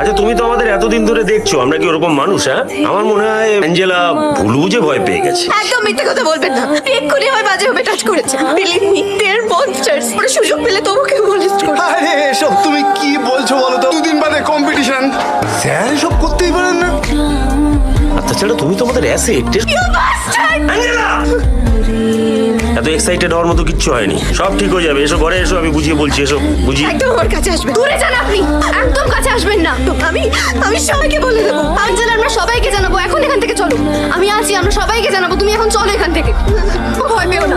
আচ্ছা তুমি তো আমাদের এতদিন ধরে দেখছ আমরা কি ওরকম মানুষ হ্যাঁ? আমার মনে হয় অ্যাঞ্জেলা ভুল বুঝে ভয় পেয়ে গেছে। একদম মিথ্যে কথা বলবেন না। এক্ষুনি আমার বাজে ভাবে টাচ করেছে। বিলিভ মি দেয়ার মনস্টারস ওরা সুযোগ পেলে তোমাকে মোলেস্ট আরে এসব তুমি কি বলছো বলো তো? দুদিন বাদে কম্পিটিশন স্যার এসব করতেই পারেন না। আর তাছাড়া তুমি তো আমাদের অ্যাসেট অ্যাঞ্জেলা! এত এক্সাইটেড হওয়ার মতো কিচ্ছু হয়নি। সব ঠিক হয়ে যাবে। এসো ঘরে এসো আমি বুঝিয়ে বলছি এসো বুঝি। একদম আমার কাছে আসবে। দূরে যান আপনি। একদম কাছে তো আমি আমি সবাইকে বলে দেবো। আঞ্জেলা আমরা সবাইকে জানাব। এখন এখান থেকে চলো। আমি আছি, আমরা সবাইকে জানাব। তুমি এখন চলো এখান থেকে। ভয় পেও না।